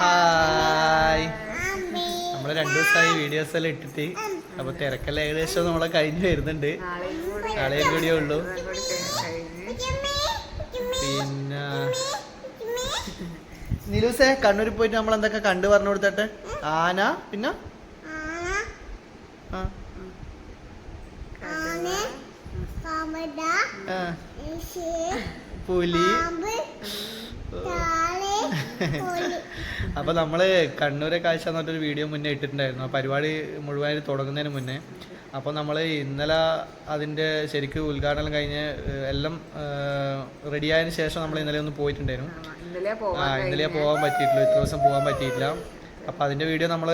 Hi. നമ്മൾ രണ്ടു ദിവസമായി വീഡിയോസ് എല്ലാം ഇട്ടിട്ട്. അപ്പൊ തിരക്കെല്ലാം ഏകദേശം നമ്മളെ കഴിഞ്ഞു വരുന്നുണ്ട്. നാളെയും കൂടി നാളെയും കൂടിയേ ഉള്ളൂ. പിന്നെ നിലൂസേ കണ്ണൂരിൽ പോയിട്ട് നമ്മൾ എന്തൊക്കെ കണ്ടു പറഞ്ഞു കൊടുത്തട്ടെ? ആന പിന്നെ? ആ, പുലി. അപ്പൊ നമ്മൾ കണ്ണൂരെ കാഴ്ച എന്ന് പറഞ്ഞൊരു വീഡിയോ മുന്നേ ഇട്ടിട്ടുണ്ടായിരുന്നു. ആ പരിപാടി മുഴുവൻ തുടങ്ങുന്നതിന് മുന്നേ. അപ്പോൾ നമ്മൾ ഇന്നലെ അതിന്റെ ശരിക്ക് ഉദ്ഘാടനം കഴിഞ്ഞ് എല്ലാം ആയതിന് ശേഷം നമ്മൾ ഇന്നലെ ഒന്ന് പോയിട്ടുണ്ടായിരുന്നു. ആ, ഇന്നലെ പോകാൻ പറ്റിയിട്ടില്ല ഇത്ര ദിവസം പോകാൻ പറ്റിയിട്ടില്ല. അപ്പൊ അതിന്റെ വീഡിയോ നമ്മൾ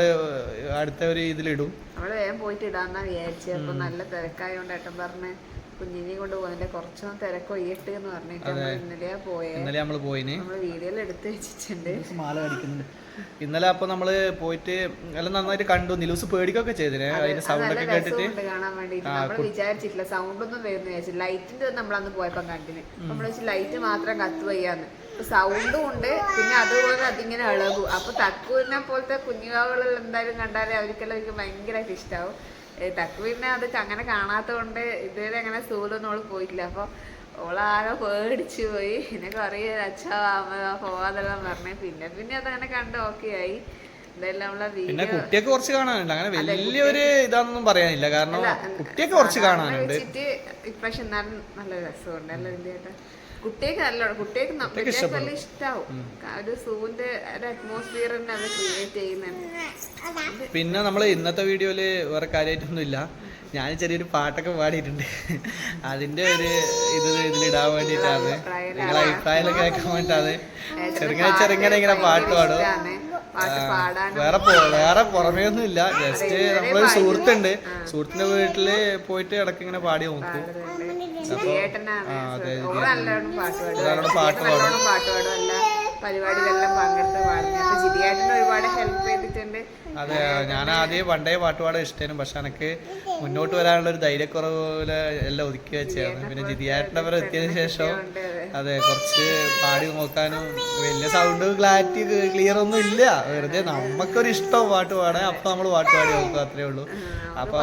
അടുത്ത ഒരു ഇതിലിടും. നമ്മൾ വേഗം പോയിട്ട് ഇടാന്നാ വിചാരിച്ചു. അപ്പൊ നല്ല തിരക്കായോണ്ട് ഏട്ടൻ പറഞ്ഞ് കുഞ്ഞിനെ കൊണ്ട് പോകുന്നതിന്റെ കുറച്ചൊന്ന് തിരക്കൊയ്യട്ട് എന്ന് പറഞ്ഞിട്ട് നമ്മൾ ഇന്നലെ പോയേ. ഇന്നലെ നമ്മൾ പോയിന്. നമ്മൾ വീഡിയോയിൽ എടുത്ത് വെച്ചിട്ടുണ്ട്. മാല കടിക്കുന്നുണ്ട് ഇന്നലെ അപ്പൊ നമ്മൾ പോയിട്ട് എല്ലാം നന്നായിട്ട് കണ്ടു. നിലൂസ് പേടിക്കൊക്കെ ചെയ്തിനെ. അതിന്റെ അത് സൗണ്ട് ഒക്കെ കേട്ടിട്ട്. കാണാൻ വേണ്ടിട്ട് നമ്മൾ വിചാരിച്ചിട്ടില്ല. സൗണ്ട് ഒന്നും വരുന്ന വിചാരിച്ചു ലൈറ്റിന്റെ നമ്മളന്ന് പോയപ്പോ കണ്ടിന്. നമ്മൾ വെച്ച് ലൈറ്റ് മാത്രം കത്തുവയ്യാന്ന്. സൗണ്ടും ഉണ്ട്. പിന്നെ അതുപോലെ അതിങ്ങനെ ഇളകും. അപ്പൊ തക്കൂരിനെ പോലത്തെ കുഞ്ഞുകാവുകൾ എന്തായാലും കണ്ടാലേ അവർക്കെല്ലാം അവർക്ക് ഭയങ്കരമായിട്ട് ഇഷ്ടാവും. തക്കുവിനെ അത് അങ്ങനെ കാണാത്തത് ഇതുവരെ അങ്ങനെ സൂലൊന്നും അവൾ പോയിട്ടില്ല. അപ്പൊ ഓളാകെ പേടിച്ചു പോയി. പിന്നെ കുറേ അച്ഛാ പോവാതെല്ലാം പറഞ്ഞു. പിന്നെ പിന്നെ അതങ്ങനെ കണ്ട് ഓക്കെ ആയി. പിന്നെ കുട്ടിയൊക്കെ കുറച്ച് കാണാനുണ്ട്. അങ്ങനെ വലിയൊരു ഇതാണെന്നും പറയാനില്ല. കാരണം കുട്ടിയൊക്കെ കുറച്ച് കാണാനുണ്ട്. ഇപ്രാവശ്യം നല്ല രസമുണ്ട്. അല്ല ചേട്ടാ കുട്ടിയൊക്കെ നല്ല കുട്ടിയൊക്കെ ന- കുട്ടികൾക്ക് നല്ല ഇഷ്ടാവും. ഒരു സൂവിന്റെ ഒരു അറ്റ്മോസ്ഫിയർ തന്നെ അത് ക്രിയേറ്റ് ചെയ്യുന്നുണ്ട്. പിന്നെ നമ്മൾ ഇന്നത്തെ വീഡിയോയിൽ വേറെ കാര്യമായിട്ടൊന്നും ഇല്ല ഞാൻ ചെറിയൊരു പാട്ടൊക്കെ പാടിയിട്ടുണ്ട്. അതിന്റെ ഒരു ഇത് ഇതിലിടാൻ വേണ്ടിയിട്ടാണ്. നിങ്ങളെ അഭിപ്രായം കേൾക്കാൻ വേണ്ടിയിട്ടാണ്. ചെറുങ്ങനെ ചെറുങ്ങനെ ഇങ്ങനെ പാട്ട് പാടും. വേറെ വേറെ പുറമേ ഒന്നും ഇല്ല ജസ്റ്റ് നമ്മളൊരു സുഹൃത്തുണ്ട്. സുഹൃത്തിന്റെ വീട്ടിൽ പോയിട്ട് ഇടയ്ക്ക് ഇങ്ങനെ പാടി നോക്കും. ജിതിയേട്ടനാണ് ആ, അതെ, പാട്ട് പാടും. പരിപാടികളിലെല്ലാം പങ്കെടുത്ത് പാടുന്നത് അപ്പൊ ഒരുപാട് ഹെൽപ്പ് ചെയ്തിട്ടുണ്ട്. അതെ ഞാൻ ആദ്യം പണ്ടേ പാട്ട് പാടാൻ ഇഷ്ടമായിരുന്നു പക്ഷെ എനിക്ക് മുന്നോട്ട് വരാനുള്ള ഒരു ധൈര്യക്കുറവ് എല്ലാം ഒതുക്കി വെച്ചായിരുന്നു. പിന്നെ ജിതിയായിട്ടിന്റെ അവരെ എത്തിയതിനു ശേഷം അതെ. കുറച്ച് പാടി നോക്കാനും വലിയ സൗണ്ട് ക്ലാരിറ്റി ക്ലിയർ ഒന്നും ഇല്ല. വെറുതെ നമുക്കൊരു ഇഷ്ടം പാട്ട് പാടാൻ. അപ്പൊ നമ്മൾ പാട്ട് പാടി നോക്കുക അത്രേ ഉള്ളൂ. അപ്പൊ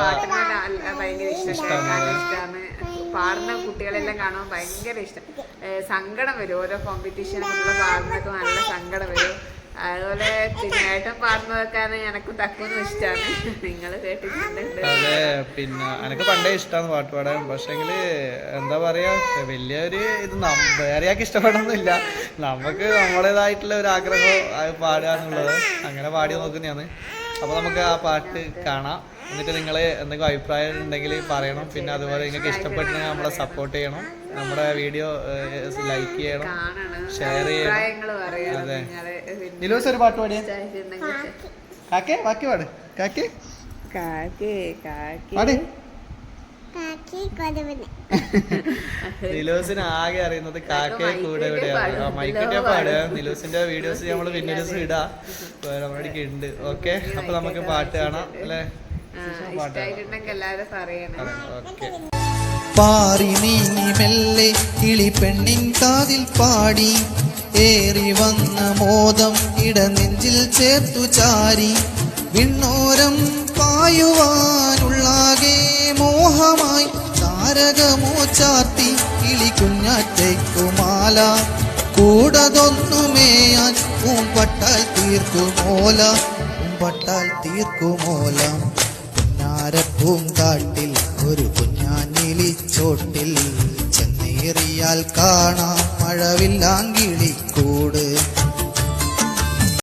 ഇഷ്ടമാണ്. പാടുന്ന കുട്ടികളെല്ലാം കാണാൻ ഭയങ്കര ഇഷ്ടം. സങ്കടം വരും. ഓരോ കോമ്പറ്റീഷൻ പാടുന്നൊക്കെ നല്ല സങ്കടം വരും. അതുപോലെ തിരുനായിട്ടും പാടുന്നതൊക്കെ എനക്കും തക്കൊന്നും ഇഷ്ടമാണ് നിങ്ങൾ കേട്ടിട്ടുണ്ട്. പിന്നെ എനിക്ക് പണ്ടേ ഇഷ്ടമാണ് പാട്ട് പാടാൻ. പക്ഷെങ്കിൽ എന്താ പറയാ വലിയൊരു ഇത് നം- വേറെ ആൾക്ക് ഇഷ്ടപ്പെടണമെന്നില്ല നമുക്ക് നമ്മുടേതായിട്ടുള്ള ഒരു ആഗ്രഹം പാടുക എന്നുള്ളത്. അങ്ങനെ പാടി നോക്കുന്നതാണ്. അപ്പൊ നമുക്ക് ആ പാട്ട് കാണാം. എന്നിട്ട് നിങ്ങൾ എന്തെങ്കിലും അഭിപ്രായം ഉണ്ടെങ്കിൽ പറയണം. പിന്നെ അതുപോലെ നിങ്ങൾക്ക് ഇഷ്ടപ്പെട്ടെങ്കിൽ നമ്മളെ സപ്പോർട്ട് ചെയ്യണം. നമ്മുടെ വീഡിയോ ലൈക്ക് ചെയ്യണം. ഷെയർ ചെയ്യണം. അതെ. നിലോസ് ഒരു പാട്ട് പാടിയ. കാക്കേ ബാക്കി പാട്. കാക്കേ. കാക്കേ കാക്കേ. നിലോസിന് ആകെ അറിയുന്നത് കാക്കയെ കൂടെ എവിടെയാണ് മൈക്കിന്റെ പാട്. നിലോസിന്റെ വീഡിയോസ് നമ്മൾ പിന്നെ ദിവസം ഇടാം. നമ്മുടെ ഉണ്ട്. ഓക്കെ അപ്പൊ നമുക്ക് പാട്ട് കാണാം അല്ലെ? പാറി നീങ്ങി മെല്ലെ കിളിപ്പെണ്ണിൻ കാതിൽ പാടി. ഏറി വന്ന മോദം ഇടനെഞ്ചിൽ ചേർത്തു ചാരി. വിണ്ണോരം പായുവാനുള്ളാകെ മോഹമായി താരകമോ ചാർത്തി കിളി കുഞ്ഞാറ്റയ്ക്കുമാല കൂടതൊന്നുമേയാൻ പൂമ്പട്ടാൽ തീർക്കുമോല. പൂമ്പട്ടാൽ തീർക്കുമോല. പൂങ്കാട്ടിൽ ഒരു കുഞ്ഞാഞ്ഞിലിച്ചോട്ടിൽ ചെന്നേറിയാൽ കാണാം മഴവില്ലാങ്കിളിക്കൂട്